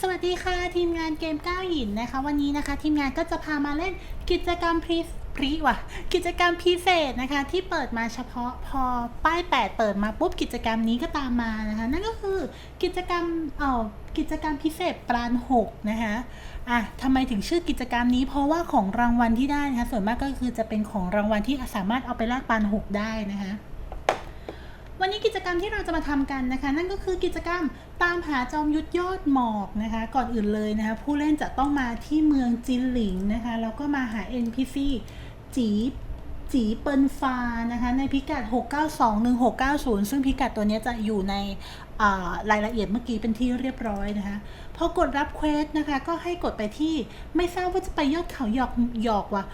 สวัสดีค่ะทีมงานเกมก้าวหินนะคะ วันนี้นะคะ ทีมงานก็จะพามาเล่นกิจกรรมพรีพรีว่ะ กิจกรรมพิเศษนะคะ ที่เปิดมาเฉพาะพอป้าย 8 เปิดมาปุ๊บกิจกรรมนี้ก็ตามมานะคะ นั่นก็คือกิจกรรมเอ่อกิจกรรมพิเศษปราณ6นะคะอะทำไมถึงชื่อกิจกรรมนี้ เพราะว่าของรางวัลที่ได้นะคะส่วนมากก็คือจะเป็นของรางวัลที่สามารถเอาไปแลกปราณ6ได้นะคะ วันนี้กิจกรรมที่เราจะมาทำกันนะคะ นั่นก็คือกิจกรรมตามหาจอมยุทธยอดหมอกนะคะ ก่อนอื่นเลยนะคะ ผู้เล่นจะต้องมาที่เมืองจินหลิงนะคะ แล้วก็มาหา NPC จีจีเปินฟานะคะ ในพิกัด 6921690 ซึ่งพิกัดตัวนี้จะอยู่ในรายละเอียดเมื่อกี้เป็นที่เรียบร้อยนะคะพอกดรับเควสนะคะ ก็ให้กดไปที่ไม่ทราบว่าจะไปยอดเขาหยอกหยอกว่ะ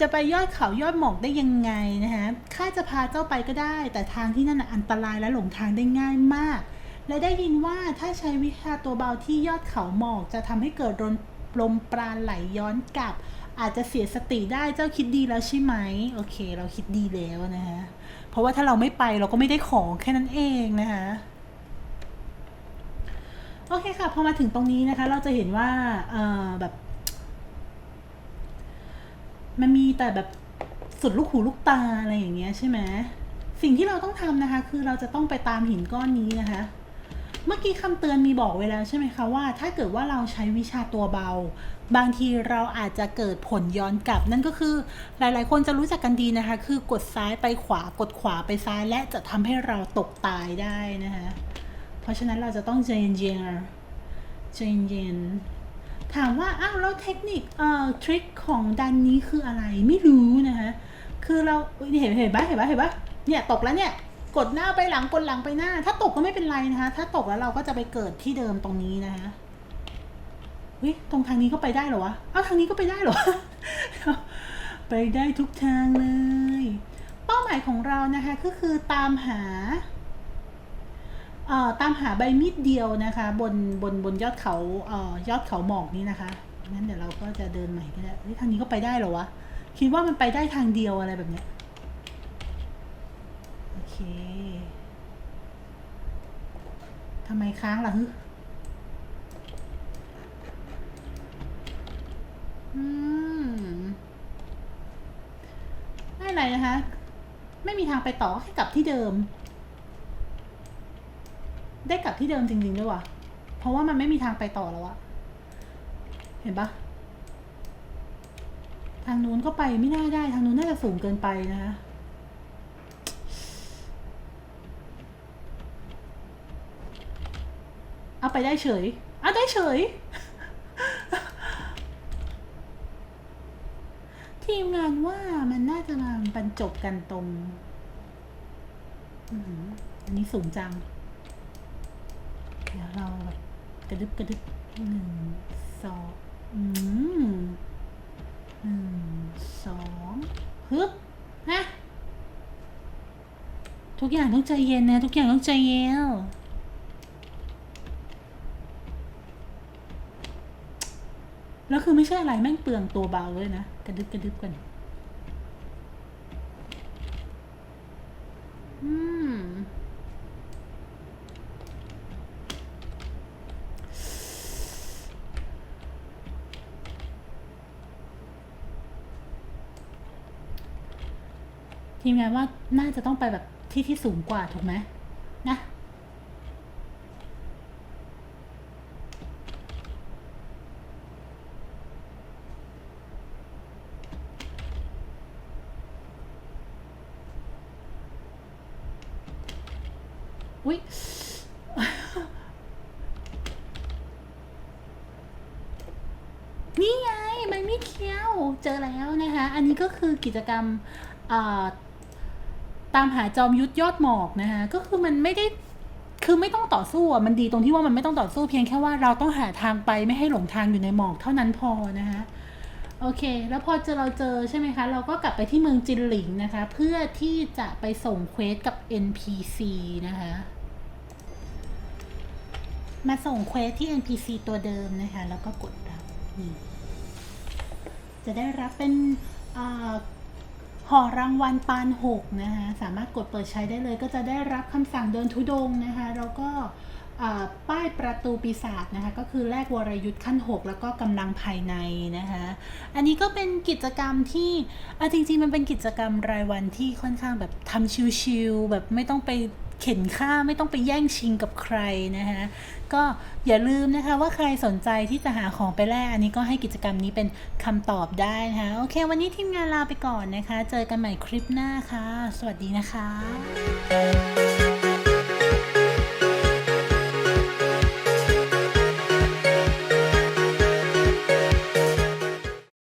จะไปยอดเขายอดหมอกได้ยังไงนะคะข้าจะพาเจ้าไปก็ได้ แต่ทางที่นั่นอันตรายและหลงทางได้ง่ายมาก และได้ยินว่าถ้าใช้วิชาตัวเบาที่ยอดเขาหมอกจะทำให้เกิดลมลมปราณไหลย้อนกลับ อาจจะเสียสติได้เจ้าคิดดีแล้วใช่ไหมโอเค เราคิดดีแล้วนะคะเพราะว่าถ้าเราไม่ไปเราก็ไม่ได้ของแค่นั้นเองนะคะโอเคค่ะพอมาถึงตรงนี้นะคะ เราจะเห็นว่าแบบ มันมีแต่แบบสุดลูกหูลูกตาอะไรอย่างเงี้ยใช่ไหมสิ่งที่เราต้องทำนะคะ คือเราจะต้องไปตามหินก้อนนี้นะคะ เมื่อกี้คำเตือนมีบอกไว้แล้วใช่ไหมคะว่า ถ้าเกิดว่าเราใช้วิชาตัวเบา บางทีเราอาจจะเกิดผลย้อนกลับ นั่นก็คือหลายๆ คนจะรู้จักกันดีนะคะ คือกดซ้ายไปขวากดขวาไปซ้าย และจะทำให้เราตกตายได้นะคะ เพราะฉะนั้นเราจะต้องใจเย็นๆใจเย็น ถามว่าอ้าวแล้วเทคนิคเอ่อทริคของดันนี้คืออะไรไม่รู้นะคะคือเราเห็นเห็นปะเห็นปะเห็นปะเนี่ยตกแล้วเนี่ยกดหน้าไปหลังกดหลังไปหน้า ถ้าตกก็ไม่เป็นไรนะคะ ถ้าตกแล้วเราก็จะไปเกิดที่เดิมตรงนี้นะคะวิตรงทางนี้ก็ไปได้เหรอวะอ้าวทางนี้ก็ไปได้เหรอ ไปได้ทุกทางเลย เป้าหมายของเรานะคะก็คือตามหา ตามหาใบมีดเดียวนะคะ บนบนบนยอดเขาเอ่อยอดเขาหมอกนี้นะคะงั้นเดี๋ยวเราก็จะเดินใหม่ก็ได้ทางนี้ก็ไปได้เหรอวะคิดว่ามันไปได้ทางเดียวอะไรแบบเนี้ยโอเคทำไมค้างล่ะฮึอืมไม่อะไรนะคะ ไม่มีทางไปต่อแค่กลับที่เดิม ได้กลับที่เดิมจริงๆด้วยว่ะเพราะว่ามันไม่มีทางไปต่อแล้วอะเห็นปะทางนู้นก็ไปไม่น่าได้ ทางนู้นน่าจะสูงเกินไปนะคะเอาไปได้เฉยเอาได้เฉย ทีมงานว่ามันน่าจะมาบรรจบกันตรงอันนี้สูงจัง เดี๋ยวเราแบบกระดึบกระดึบหนึ่งสองหนึ่งสองฮึบฮะทุกอย่างต้องใจเย็นนะ ทุกอย่างต้องใจเย็นแล้วคือไม่ใช่อะไรแม่งเปลืองตัวเบาเลยนะ กระดึบกระดึบกัน ทีมงานว่าน่าจะต้องไปแบบที่ที่สูงกว่าถูกไหมนะอุ๊ยนี่ไงใบมีดเคี้ยว เจอแล้วนะคะ อันนี้ก็คือกิจกรรมอ่า ตามหาจอมยุทธยอดหมอกนะคะก็คือมันไม่ได้คือไม่ต้องต่อสู้อะมันดีตรงที่ว่ามันไม่ต้องต่อสู้เพียงแค่ว่าเราต้องหาทางไปไม่ให้หลงทางอยู่ในหมอกเท่านั้นพอนะคะโอเค แล้วพอเจอเราเจอใช่ไหมคะ เราก็กลับไปที่เมืองจินหลิงนะคะ เพื่อที่จะไปส่งเควสกับ NPC นะคะ มาส่งเควสที่ NPC ตัวเดิมนะคะ แล้วก็กดรับนี่จะได้รับเป็นอา ห่อรางวัลปานหกนะคะสามารถกดเปิดใช้ได้เลยก็จะได้รับคำสั่งเดินทุดงนะคะแล้วก็ป้ายประตูปีศาจนะคะก็คือแลกวรยุทธ์ขั้น 6 แล้วก็กำลังภายในนะคะอันนี้ก็เป็นกิจกรรมที่อจริงๆ มันเป็นกิจกรรมรายวันที่ค่อนข้างแบบทำชิวๆแบบไม่ต้องไป เข็นค่าไม่ต้องไปแย่งชิงกับใครนะคะก็อย่าลืมนะคะว่าใครสนใจที่จะหาของไปแลกอันนี้ก็ให้กิจกรรมนี้เป็นคำตอบได้นะคะโอเค วันนี้ทีมงานลาไปก่อนนะคะ เจอกันใหม่คลิปหน้าค่ะ สวัสดีนะคะ